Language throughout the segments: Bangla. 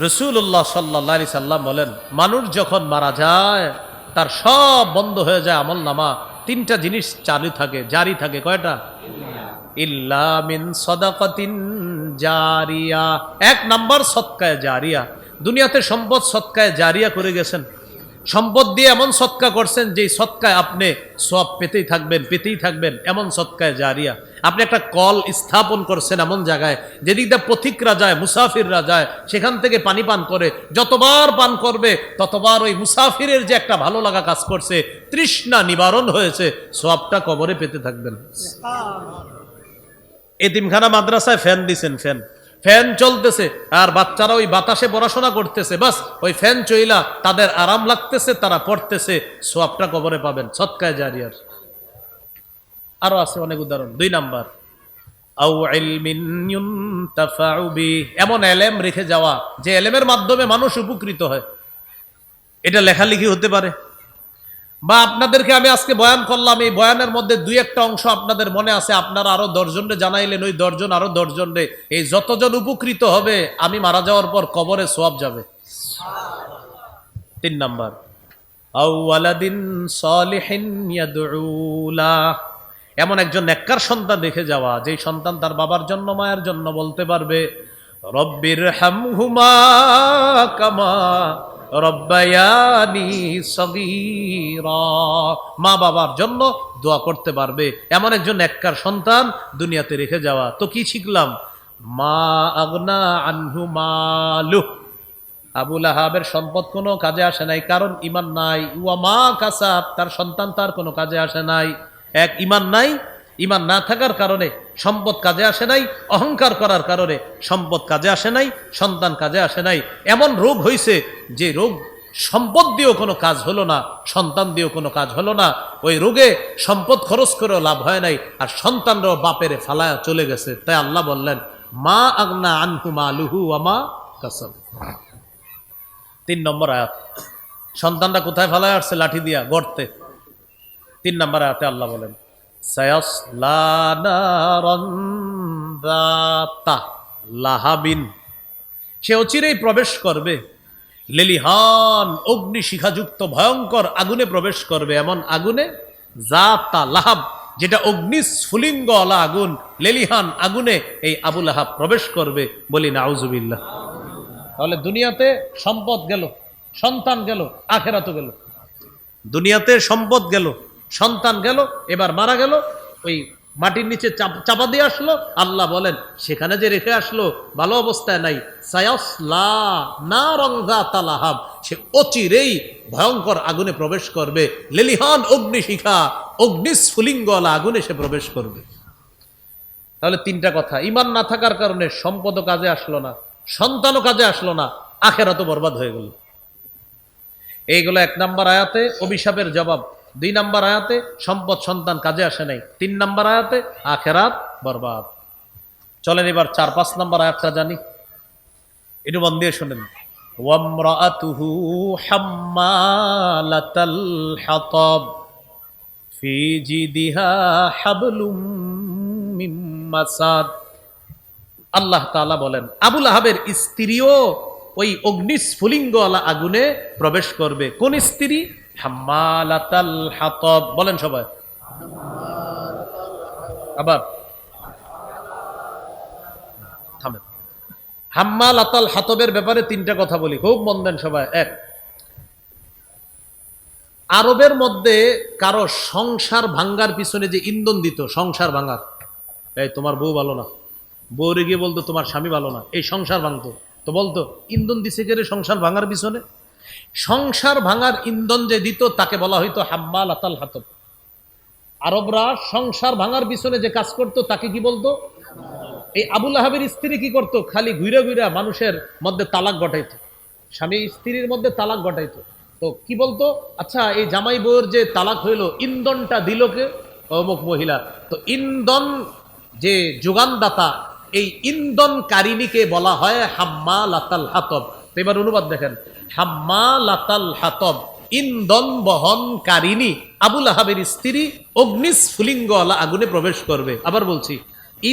রসুল্লাহ সাল্লা সাল্লাম বলেন, মানুষ যখন মারা যায়, তার সব বন্ধ হয়ে যায় আমল নামা। তিনটা জিনিস চালু থাকে, জারি থাকে, কয়টা? ইল্লামিন সদাকতিন জারিয়া। এক নাম্বার সৎকায় জারিয়া। দুনিয়াতে সম্পদ সৎকায় জারিয়া করে গেছেন। সম্পদ দিয়ে এমন সৎকা করছেন যেই সৎকায় আপনি সব পেতেই থাকবেন পেতেই থাকবেন এমন সৎকায় জারিয়া। আপনি একটা কল স্থাপন করছেন এমন জায়গায় যেদিক দিয়ে পথিকরা যায় মুসাফিররা যায় সেখান থেকে পানি পান করে যতবার পান করবে ততবার ওই মুসাফিরের যে একটা ভালো লাগা কাজ করছে তৃষ্ণা নিবারণ হয়েছে সবটা কবরে পেতে থাকবেন। এ এতিমখানা মাদ্রাসায় ফ্যান দিছেন ফ্যান। ফ্যান চলতেছে, আর বাচ্চারা ওই বাতাসে পড়াশোনা করতেছে, বাস ওই ফ্যান চইলা তাদের আরাম লাগতেছে, তারা পড়তেছে, সোয়াবটা কবরে পাবেন, সৎকায় জারিয়ার আরও আছে অনেক উদাহরণ, দুই নাম্বার। এমন এলেম রেখে যাওয়া, যে এলেমের মাধ্যমে মানুষ উপকৃত হয় এটা লেখালেখি হতে পারে বা আপনাদেরকে আমি আজকে বয়ান করলাম, এই বয়ানের মধ্যে দুই একটা অংশ আপনাদের মনে আছে, আপনারা আরও দশজনরে জানাইলেন, ওই দশজন আরও দশজনরে এই যতজন উপকৃত হবে, আমি মারা যাওয়ার পর কবরে সোয়াব যাবে। তিন নাম্বার। এমন একজন নেককার সন্তান রেখে যাওয়া, যেই সন্তান তার বাবার জন্য, মায়ের জন্য বলতে পারবে রব্বির হামহুমা কামা রব্বায়ানি সগীরা। মা বাবার জন্য দোয়া করতে পারবে। এমন একজন এককার সন্তান দুনিয়াতে রেখে যাওয়া। তো কি শিখলাম? মা আগনা আনহু মালুহ। আবুল আহাবের সম্পদ কোনো কাজে আসে নাই, কারণ ইমান নাই। উয়া মা কাসাব, তার সন্তান তার কোনো কাজে আসে নাই। এক ইমান নাই ইমান না থাকার কারণে সম্পদ কাজে আসে নাই, অহংকার করার কারণে সম্পদ কাজে আসে নাই, সন্তান কাজে আসে নাই। এমন রোগ হয়েছে যে রোগ সম্পদ দিয়েও কোনো কাজ হলো না, সন্তান দিয়েও কোনো কাজ হলো না। ওই রোগে সম্পদ খরচ করেও লাভ হয় নাই আর সন্তানরাও বাপেরে ফালায়া চলে গেছে। তাই আল্লাহ বললেন, মা আগনা আনহু মা লুহু আমা কাসাব। তিন নম্বর আয়াত সন্তানটা কোথায় ফেলায় আসছে লাঠি দিয়া গড়তে তিন নম্বর আয়াতে আল্লাহ বলেন লাহাবিন সে অচিরেই প্রবেশ করবে। লেলিহান অগ্নি শিখাযুক্ত ভয়ঙ্কর আগুনে প্রবেশ করবে। এমন আগুনে জাতা লাহাব, যেটা অগ্নি স্ফুলিঙ্গ আলা আগুন, লেলিহান আগুনে এই আবুল আহাব প্রবেশ করবে বলি নাউজুবিল্লাহ। তাহলে দুনিয়াতে সম্পদ গেল, সন্তান গেল, আখেরাতও গেল। দুনিয়াতে সম্পদ গেল। সন্তান গেল, এবার মারা গেল, ওই মাটির নিচে চাপ- দিয়ে আসলো। আল্লাহ বলেন, সেখানে যে রেখে আসলো, ভালো অবস্থায় নাই। সায়াসলা না রংজা তালাহাব সে অচিরেই ভয়ঙ্কর আগুনে প্রবেশ করবে। লেলিহান অগ্নিশিখা, অগ্নিস্ফুলিঙ্গলা আগুনে সে প্রবেশ করবে। তাহলে তিনটা কথা, ইমান না থাকার কারণে সম্পদও কাজে আসলো না, সন্তানও কাজে আসলো না, আখেরাতও বরবাদ হয়ে গেল। এইগুলো এক নাম্বার আয়াতে অভিশাপের জবাব। দুই নাম্বার আয়াতে সম্পদ, সন্তান কাজে আসে নাই। তিন নাম্বার আয়াতে আখেরাত বরবাদ। চলেন এবার চার, পাঁচ নাম্বার আয়াতটা জানি। একটু মন দিয়ে শোনেন। আল্লাহ তাআলা বলেন আবুল আহাবের স্ত্রীও ওই অগ্নিস্ফুলিঙ্গওয়ালা আগুনে প্রবেশ করবে। কোন স্ত্রী? হাম্মালাতাল হাতব। বলেন সবাই। আবার। থামেন। হাম্মালাতাল হাতবের ব্যাপারে তিনটা কথা বলি। খুব মন দেন সবাই। এক, আরবের মধ্যে কারও সংসার ভাঙ্গার পিছনে যে ইন্ধন দিত, সংসার ভাঙার, এই তোমার বউ ভালো না। বউরে গিয়ে বলতো, তোমার স্বামী ভালো না। এই সংসার ভাঙতো। তো বলতো, ইন্ধন দিছে কে সংসার ভাঙার পিছনে? সংসার ভাঙার ইন্ধন যে দিত, তাকে বলা হইতো হাম্মা লাতাল হাতব। আরবরা সংসার ভাঙার পিছনে যে কাজ করত, তাকে কি বলতো? এই আবুল আহাবের স্ত্রী কি করত? খালি ঘুরে ঘুরে মানুষের মধ্যে তালাক ঘটাইতো স্বামী স্ত্রীর মধ্যে তালাক ঘটাইত তো কি বলতো? আচ্ছা এই জামাই বউয়ের যে তালাক হইল, ইন্ধনটা দিল কে? অমুক মহিলা। তো ইন্ধন যে যোগানদাতা, এই ইন্ধন কারিনীকে বলা হয় হাম্মা লাতাল হাতব। এবার অনুবাদ দেখেন। হাম্মা লাতাল হাতব ইন্ধন বহনকারিনী আবুল আহাবের স্ত্রী অগ্নিস্ফুলিঙ্গওয়ালা আগুনে প্রবেশ করবে। আবার বলছি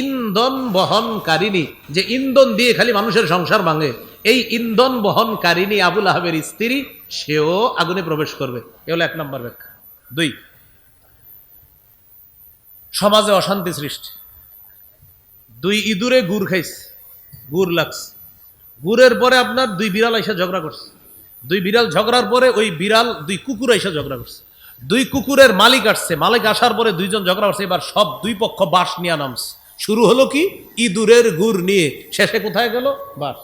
ইন্ধন বহনকারিনী যে ইন্ধন দিয়ে খালি মানুষের সংসার ভাঙে, এই ইন্ধন বহনকারিনী আবুল আহাবের স্ত্রী, সেও আগুনে প্রবেশ করবে। এ হলো এক নম্বর ব্যাখ্যা। দুই, সমাজে অশান্তি সৃষ্টি। দুই, ইঁদুরে গুড় খাইছে, গুড় লাগছে। গুড়ের পরে আপনার দুই বিড়াল এসে ঝগড়া করছে। দুই বিড়াল ঝগড়ার পরে ওই বিড়াল দুই কুকুর এসে ঝগড়া করছে। দুই কুকুরের মালিক আসছে। মালিক আসার পরে দুইজন ঝগড়া করছে। এবার সব দুই পক্ষ বাঁশ নিয়ে নামছে। শুরু হলো কি? ইঁদুরের গুড় নিয়ে। শেষে কোথায় গেল? বাস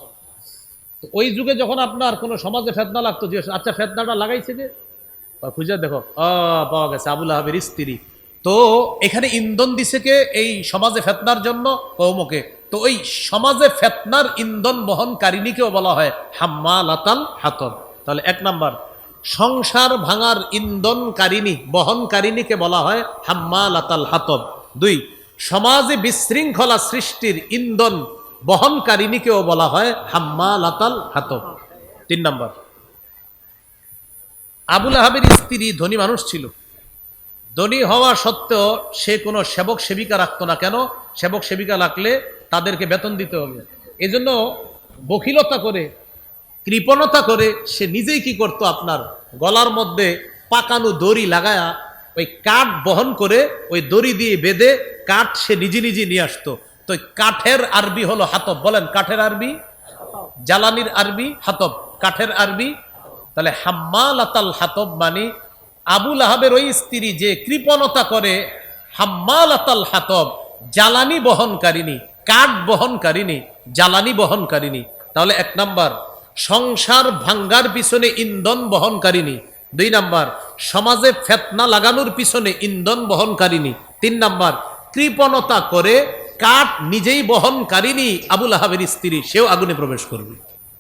তো ওই যুগে যখন আপনার কোনো সমাজে ফেতনা লাগতো, যে আচ্ছা ফেতনাটা লাগাইছে যে খুঁজে দেখো পাওয়া গেছে আবুল আহাবের স্ত্রী। তো এখানে ইন্ধন দিছে কে? এই সমাজে ফেতনার জন্য? কৌমকে। তো ওই সমাজে ফেতনার ইন্ধন বহনকারিনীকেও বলা হয় হাম্মা লাতাল হাতব তাহলে এক নাম্বার, সংসার ভাঙার ইন্ধনকারিনী বহনকারিনীকে বলা হয় হাম্মা লাতাল হাতব দুই, সমাজে বিশৃঙ্খলা সৃষ্টির ইন্ধন বহনকারিনীকেও বলা হয় হাম্মা লাতাল হাতব তিন নম্বর, আবুল আহাবের স্ত্রী ধনী মানুষ ছিল। ধনী হওয়া সত্ত্বেও সে কোনো সেবক সেবিকা রাখতো না কেন? সেবক সেবিকা রাখলে তাদেরকে বেতন দিতে হবে। এজন্য বকিলতা করে, কৃপণতা করে সে নিজেই কি করত আপনার গলার মধ্যে পাকানো দড়ি লাগায়া ওই কাঠ বহন করে ওই দড়ি দিয়ে বেঁধে কাঠ সে নিজে নিজে নিয়ে আসতো। তো কাঠের আরবি হলো হাতব। বলেন, কাঠের আরবি? জ্বালানির আরবি? হাতব। কাঠের আরবি? তাহলে হাম্মাল আতাল হাতব মানে আবুল আহাবের ওই স্ত্রী যে কৃপণতা করে হাম্মাল আতাল হাতব, জ্বালানি বহনকারিনী কাঠ বহনকারিনী জ্বালানি বহনকারিনী তাহলে এক নাম্বার, সংসার ভাঙ্গার পিছনে ইন্ধন বহনকারিনী দুই নাম্বার, সমাজে ফেতনা লাগানোর পিছনে ইন্ধন বহনকারিনী তিন নাম্বার, কৃপণতা করে কাঠ নিজেই বহনকারিনী আবুল আহাবের স্ত্রী, সেও আগুনে প্রবেশ করবে।